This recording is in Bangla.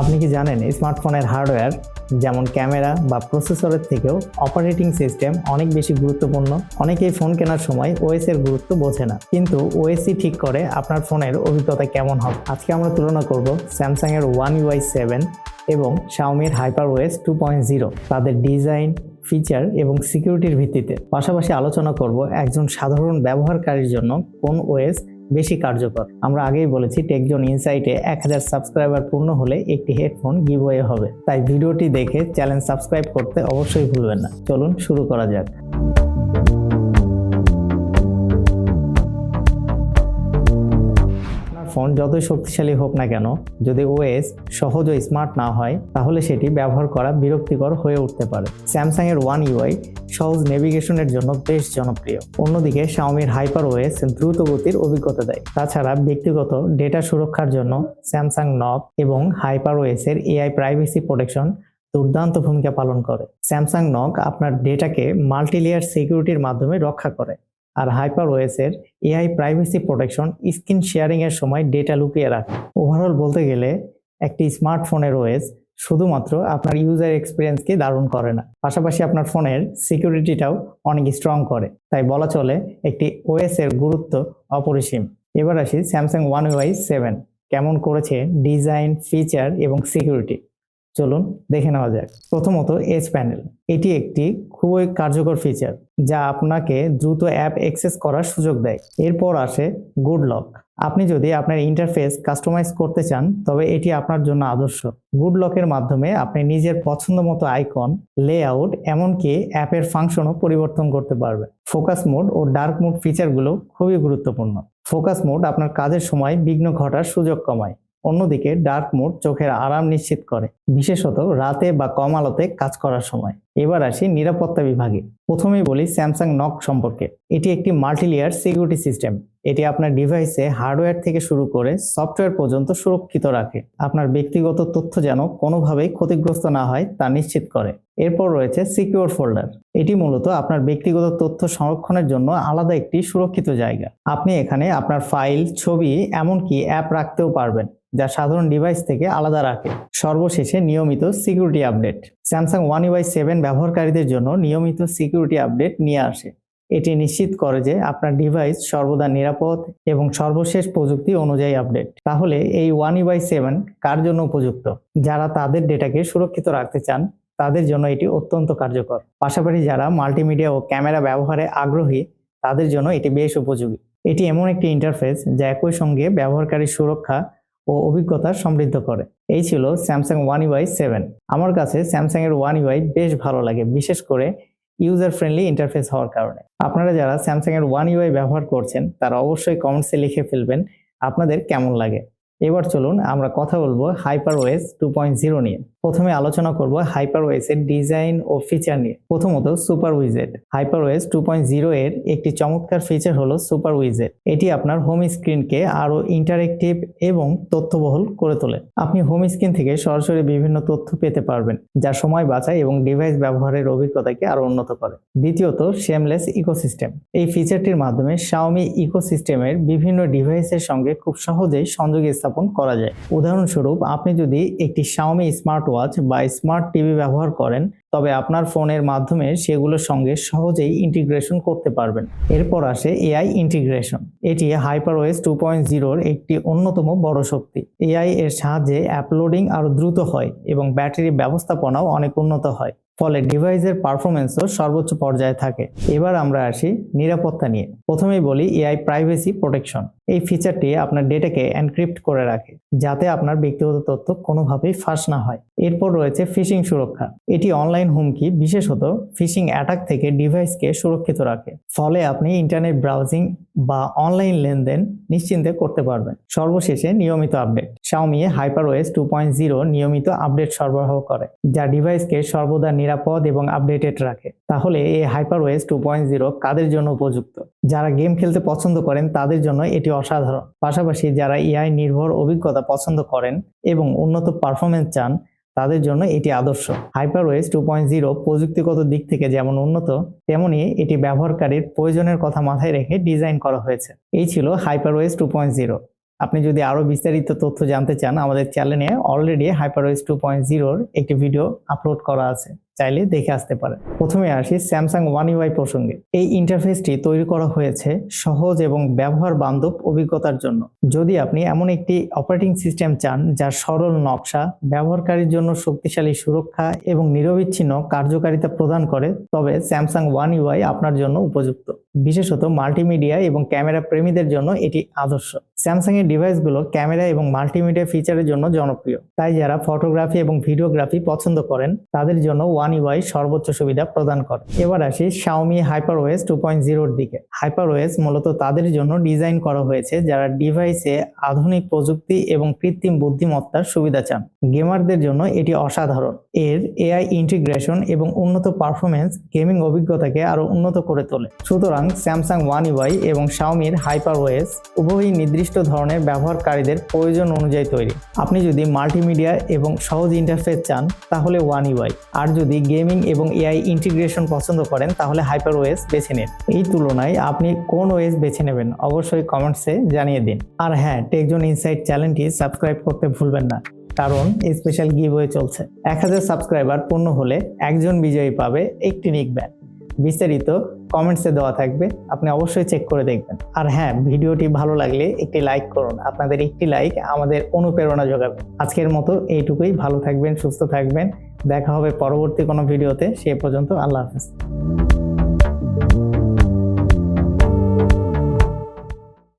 আপনি কি জানেন স্মার্টফোনের হার্ডওয়্যার যেমন ক্যামেরা বা প্রসেসরের থেকেও অপারেটিং সিস্টেম অনেক বেশি গুরুত্বপূর্ণ। অনেকেই ফোন কেনার সময় ওএস এর গুরুত্ব বোঝে না। কিন্তু ওএসই ঠিক করে আপনার ফোনের অভিজ্ঞতা কেমন হবে। আজকে আমরা তুলনা করব স্যামসাং এর ওয়ান ইউআই সেভেন এবং শাওমির hyper OS two point zero তাদের ডিজাইন, ফিচার এবং সিকিউরিটির ভিত্তিতে। পাশাপাশি আলোচনা করব একজন সাধারণ ব্যবহারকারীর জন্য কোন ওএস বেশি কার্যকর। আমরা আগেই বলেছি টেকজন ইনসাইটে এক হাজার সাবস্ক্রাইবার পূর্ণ হলে একটি হেডফোন গিভওয়ে হবে। তাই ভিডিওটি দেখে চ্যানেল সাবস্ক্রাইব করতে অবশ্যই ভুলবেন না। চলুন শুরু করা যাক। ফোন যতই শক্তিশালী হোক না কেন, যদি ওএস সহজ ও স্মার্ট না হয়, তাহলে সেটি ব্যবহার করা বিরক্তিকর হয়ে উঠতে পারে। স্যামসাং এর ওয়ান ইউআই সহজ নেভিগেশনের জন্য বেশ জনপ্রিয়। অন্যদিকে শাওমির হাইপার ওএস দ্রুত গতির অভিজ্ঞতা দেয়। তাছাড়া ব্যক্তিগত ডেটা সুরক্ষার জন্য স্যামসাং নক এবং হাইপার ওএস এর এআই প্রাইভেসি প্রোটেকশন দুর্দান্ত ভূমিকা পালন করে। স্যামসাং নক আপনার ডেটাকে মাল্টিলেয়ার সিকিউরিটির মাধ্যমে রক্ষা করে আর হাইপার ওএস এর AI privacy protection screen sharing এর সময় ডেটা লুকিয়ে রাখে। ওভারঅল বলতে গেলে একটি স্মার্টফোনের ওএস শুধুমাত্র আপনার ইউজার এক্সপিরিয়েন্সকে দারুণ করে না। পাশাপাশি আপনার ফোনের সিকিউরিটিটাও অনেক স্ট্রং করে। তাই বলা চলে একটি ওএস এর গুরুত্ব অপরিসীম। এবার আসি স্যামসাং ওয়ান ওয়াই সেভেন কেমন করেছে ডিজাইন ফিচার এবং সিকিউরিটি চলুন দেখে নেওয়া যাক। প্রথমত এজ প্যানেল। এটি একটি খুবই কার্যকর ফিচার যা আপনাকে দ্রুত অ্যাপ অ্যাক্সেস করার সুযোগ দেয়। এরপর আসে গুড লক আপনি যদি আপনার ইন্টারফেস কাস্টমাইজ করতে চান, তবে এটি আপনার জন্য আদর্শ। গুড লকের মাধ্যমে আপনি নিজের পছন্দ মতো আইকন লেআউট এমনকি অ্যাপের ফাংশনও পরিবর্তন করতে পারবেন। ফোকাস মোড ও ডার্ক মোড ফিচারগুলো খুবই গুরুত্বপূর্ণ। ফোকাস মোড আপনার কাজের সময় বিঘ্ন ঘটার সুযোগ কমায়। অন্যদিকে ডার্ক মোড চোখের আরাম নিশ্চিত করে, বিশেষত রাতে বা কম আলোতে কাজ করার সময়। এবার আসি নিরাপত্তা বিভাগে। প্রথমেই বলি স্যামসাং নক সম্পর্কে। এটি একটি মাল্টিলেয়ার সিকিউরিটি সিস্টেম এটি আপনার ডিভাইসে হার্ডওয়্যার থেকে শুরু করে সফটওয়্যার পর্যন্ত সুরক্ষিত রাখে। আপনার ব্যক্তিগত তথ্য যেন কোনোভাবেই ক্ষতিগ্রস্ত না হয় তা নিশ্চিত করে। এরপর রয়েছে সিকিউর ফোল্ডার এটি মূলত আপনার ব্যক্তিগত তথ্য সংরক্ষণের জন্য আলাদা একটি সুরক্ষিত জায়গা। আপনি এখানে আপনার ফাইল ছবি, এমনকি অ্যাপ রাখতেও পারবেন, যা সাধারণ ডিভাইস থেকে আলাদা রাখে। সর্বশেষে নিয়মিত security update Samsung one UI seven ব্যবহারকারীদের জন্য নিয়মিত সিকিউরিটি আপডেট নিয়ে আসে। এটি নিশ্চিত করে যে আপনার ডিভাইস সর্বদা নিরাপদ এবং সর্বশেষ প্রযুক্তি অনুযায়ী আপডেট তাহলে এই ওয়ান ইউআই সেভেন কার জন্য উপযুক্ত? যারা তাদের ডেটাকে সুরক্ষিত রাখতে চান, তাদের জন্য এটি অত্যন্ত কার্যকর। পাশাপাশি যারা মাল্টিমিডিয়া ও ক্যামেরা ব্যবহারে আগ্রহী, তাদের জন্য এটি বেশ উপযোগী। এটি এমন একটি ইন্টারফেস যা একই সঙ্গে ব্যবহারকারীর সুরক্ষা ও অভিজ্ঞতা সমৃদ্ধ করে। এই ছিল স্যামসাং ওয়ান ইউআই সেভেন আমার কাছে স্যামসাং এর ওয়ান ইউআই বেশ ভালো লাগে, বিশেষ করে ইউজার ফ্রেন্ডলি ইন্টারফেস হওয়ার কারণে। আপনারা যারা স্যামসাং এর ওয়ান ইউআই ব্যবহার করছেন, তারা অবশ্যই কমেন্টসে লিখে ফেলবেন আপনাদের কেমন লাগে। এবার চলুন আমরা কথা বলব hyper OS two point zero নিয়ে। প্রথমে আলোচনা করব হাইপার ওয়েস এর ডিজাইন ও ফিচার নিয়ে। প্রথমত super উইজেট hyper OS two point zero এর একটি চমৎকার ফিচার হলো সুপার উইজেট এটি আপনার হোম স্ক্রিনকে আরও ইন্টারেক্টিভ এবং তথ্যবহুল করে তোলে। আপনি হোম স্ক্রিন থেকে সরাসরি বিভিন্ন তথ্য পেতে পারবেন, যা সময় বাঁচায় এবং ডিভাইস ব্যবহারের অভিজ্ঞতাকে আরও উন্নত করে। দ্বিতীয়ত শেমলেস ইকোসিস্টেম এই ফিচারটির মাধ্যমে শাওমি ইকোসিস্টেমের বিভিন্ন ডিভাইসের সঙ্গে খুব সহজেই সংযোগ স্থাপন করা যায়। উদাহরণস্বরূপ, আপনি যদি একটি শাওমি স্মার্ট ওয়াচ বা স্মার্ট টিভি ব্যবহার করেন, তবে আপনার ফোনের মাধ্যমে সেগুলোর সঙ্গে সহজেই ইন্টিগ্রেশন করতে পারবেন। এরপর আসে এআই ইন্টিগ্রেশন এটি হাইপারওয়েস টু পয়েন্ট জিরোর একটি অন্যতম বড় শক্তি। এআই এর সাহায্যে অ্যাপলোডিং আরও দ্রুত হয় এবং ব্যাটারি ব্যবস্থাপনাও অনেক উন্নত হয়, ফলে ডিভাইসের পারফরমেন্সও সর্বোচ্চ পর্যায়ে থাকে। এবার আমরা আসি নিরাপত্তা নিয়ে। প্রথমেই বলি এআই প্রাইভেসি প্রোটেকশন এই ফিচারটি আপনার ডেটাকে এনক্রিপ্ট করে রাখে, যাতে আপনার ব্যক্তিগত তথ্য কোনোভাবেই ফাঁস না হয়। এরপর রয়েছে ফিশিং সুরক্ষা। এটি অনলাইন হুমকি, বিশেষত ফিশিং অ্যাটাক থেকে ডিভাইসকে সুরক্ষিত রাখে। ফলে আপনি ইন্টারনেট ব্রাউজিং বা অনলাইন লেনদেন নিশ্চিন্তে করতে পারবেন। সর্বশেষে নিয়মিত update Xiaomi hyper OS two point zero নিয়মিত আপডেট সরবরাহ করে, যা ডিভাইসকে সর্বদা নিরাপদ এবং আপডেটেড রাখে। তাহলে এই hyper OS two point zero কাদের জন্য উপযুক্ত? যারা গেম খেলতে পছন্দ করেন, তাদের জন্য এটি অসাধারণ। পাশাপাশি যারা এআই নির্ভর অভিজ্ঞতা পছন্দ করেন এবং উন্নত পারফরমেন্স চান, তাদের জন্য এটি আদর্শ। হাইপারওয়েস টু পয়েন্ট জিরো প্রযুক্তিগত দিক থেকে যেমন উন্নত, তেমনি এটি ব্যবহারকারীর প্রয়োজনের কথা মাথায় রেখে ডিজাইন করা হয়েছে। এই ছিল হাইপারওয়েস টু পয়েন্ট জিরো আপনি যদি আরও বিস্তারিত তথ্য জানতে চান, আমাদের চ্যানেলে অলরেডি হাইপারওয়েস টু পয়েন্ট জিরোর একটি ভিডিও আপলোড করা আছে। চাইলে দেখে আসতে পারেন প্রথমে আসি স্যামসাং ওয়ান ইউআই প্রসঙ্গে। এই ইন্টারফেসটি তৈরি করা হয়েছে সহজ এবং ব্যবহার বান্ধব অভিজ্ঞতার জন্য। যদি আপনি এমন একটি অপারেটিং সিস্টেম চান, যার সরল নকশা ব্যবহারকারীর জন্য শক্তিশালী সুরক্ষা এবং নিরবিচ্ছিন্ন কার্যকারিতা প্রদান করে, তবে স্যামসাং ওয়ান ইউআই আপনার জন্য উপযুক্ত। বিশেষত মাল্টিমিডিয়া এবং ক্যামেরা প্রেমীদের জন্য এটি আদর্শ। স্যামসাং এর ডিভাইসগুলো ক্যামেরা এবং মাল্টিমিডিয়া ফিচারের জন্য জনপ্রিয়। তাই যারা ফটোগ্রাফি এবং ভিডিওগ্রাফি পছন্দ করেন, তাদের জন্য ওয়ান ইউআই সর্বোচ্চ সুবিধা প্রদান করে। এবার আসি Xiaomi hyper OS two point জিরোর দিকে। হাইপার ওয়েস মূলত তাদের জন্য ডিজাইন করা হয়েছে যারা ডিভাইসে আধুনিক প্রযুক্তি এবং কৃত্রিম বুদ্ধিমত্তার সুবিধা চান। গেমারদের জন্য এটি অসাধারণ। এর এআই ইন্টিগ্রেশন এবং উন্নত পারফরমেন্স গেমিং অভিজ্ঞতাকে আরও উন্নত করে তোলে। সুতরাং স্যামসাং ওয়ান ইউআই এবং শাওমির হাইপার ওয়েস উভয়ই নির্দিষ্ট ধরনের ব্যবহারকারীদের প্রয়োজন অনুযায়ী তৈরি। আপনি যদি মাল্টিমিডিয়া এবং সহজ ইন্টারফেস চান, তাহলে ওয়ান ইউআই আর যদি গেমিং এবং এআই ইন্টিগ্রেশন পছন্দ করেন, তাহলে হাইপার ওয়েস বেছে নিন। এই তুলনায় আপনি কোন ওয়েস বেছে নেবেন, অবশ্যই কমেন্টসে জানিয়ে দিন। আর হ্যাঁ টেকজন ইনসাইট চ্যানেলটি সাবস্ক্রাইব করতে ভুলবেন না, কারণ স্পেশাল গিভ হয়ে চলছে। এক হাজার সাবস্ক্রাইবার পূর্ণ হলে একজন বিজয়ী পাবে একটি নিক ব্যাগ বিস্তারিত কমেন্টসে দেওয়া থাকবে। আপনি অবশ্যই চেক করে দেখবেন। আর হ্যাঁ ভিডিওটি ভালো লাগলে একটি লাইক করুন। আপনাদের একটি লাইক আমাদের অনুপ্রেরণা যোগাবে। আজকের মতো এইটুকুই। ভালো থাকবেন, সুস্থ থাকবেন। দেখা হবে পরবর্তী কোনো ভিডিওতে। সে পর্যন্ত আল্লাহ হাফেজ।